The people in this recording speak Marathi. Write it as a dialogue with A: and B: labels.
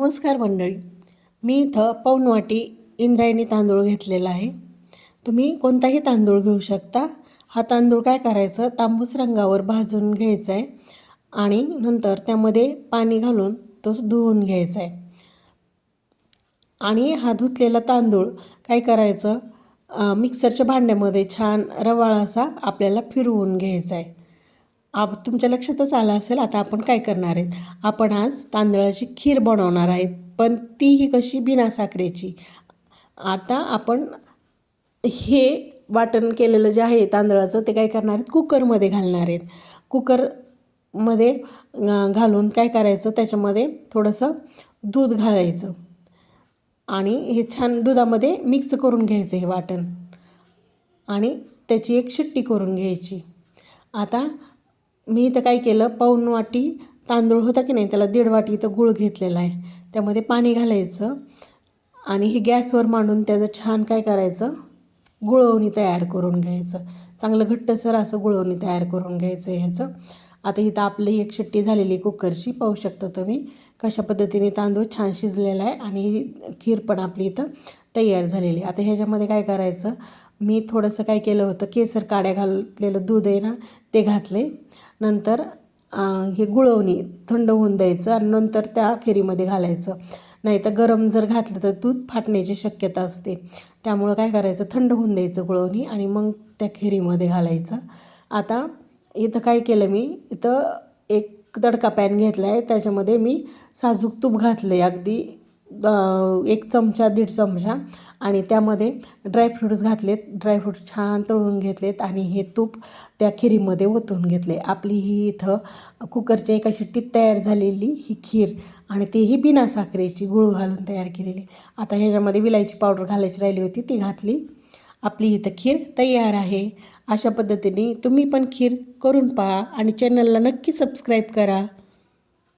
A: नमस्कार मंडळी. मी इथं पौनवाटी इंद्रायणी तांदूळ घेतलेला आहे. तुम्ही कोणताही तांदूळ घेऊ शकता. हा तांदूळ काय करायचं? तांबूस रंगावर भाजून घ्यायचा आहे आणि नंतर त्यामध्ये पाणी घालून तो धुवून घ्यायचा आहे. आणि हा धुतलेला तांदूळ काय करायचं? मिक्सरच्या भांड्यामध्ये छान रवाळ असा आपल्याला फिरवून घ्यायचा आहे. आप तुमच्या लक्षातच आलं असेल आता आपण काय करणार आहेत? आपण आज तांदळाची खीर बनवणार आहेत पण ती ही कशी? बिना साखरेची. आता आपण हे वाटण केलेलं जे आहे तांदळाचं ते काय करणार आहेत? कुकरमध्ये घालणार आहेत. कुकरमध्ये घालून काय करायचं? त्याच्यामध्ये थोडंसं दूध घालायचं. आणि हे छान दुधामध्ये मिक्स करून घ्यायचं हे वाटण. आणि त्याची एक शिट्टी करून घ्यायची. आता मी इथं काय केलं पाऊण वाटी तांदूळ होता की नाही त्याला दीड वाटी इथं गूळ घेतलेला आहे. त्यामध्ये पाणी घालायचं आणि हे गॅसवर मांडून त्याचं छान काय करायचं गुळवणी तयार करून घ्यायचं. चांगलं घट्टसर असं गुळवणी तयार करून घ्यायचं ह्याचं. आता इथं आपली एक शिट्टी झालेली कुकरची पाहू शकता तुम्ही कशा पद्धतीने तांदूळ छान शिजलेला आहे आणि खीर पण आपली इथं तयार झालेली आहे. आता ह्याच्यामध्ये काय करायचं मी थोडंसं काय केलं होतं केसर काड्या घातलेलं दूध आहे ना ते घातले. नंतर हे गुळवणी थंड होऊन द्यायचं आणि नंतर त्या खिरीमध्ये घालायचं. नाही तर गरम जर घातलं तर दूध फाटण्याची शक्यता असते. त्यामुळं काय करायचं थंड होऊन द्यायचं गुळवणी आणि मग त्या खिरीमध्ये घालायचं. आता इथं काय केलं मी? इथं एक तडका पॅन घेतला आहे त्याच्यामध्ये मी साजूक तूप घातलं आहे अगदी एक चमचा दीड चमचा. आणि त्यामध्ये ड्रायफ्रूट्स घातलेत. ड्रायफ्रूट्स छान तळून घेतलेत आणि हे तूप त्या खिरीमध्ये ओतून घेतले आपली ही इथं कुकरच्या एका शिट्टीत तयार झालेली ही खीर आणि तीही बिना साखरेची गुळ घालून तयार केलेली. आता ह्याच्यामध्ये विलायची पावडर घालायची राहिली होती. ती घातली. आपली इथं खीर तयार आहे. अशा पद्धतीने तुम्ही पण खीर करून पहा आणि चॅनलला नक्की सबस्क्राईब करा.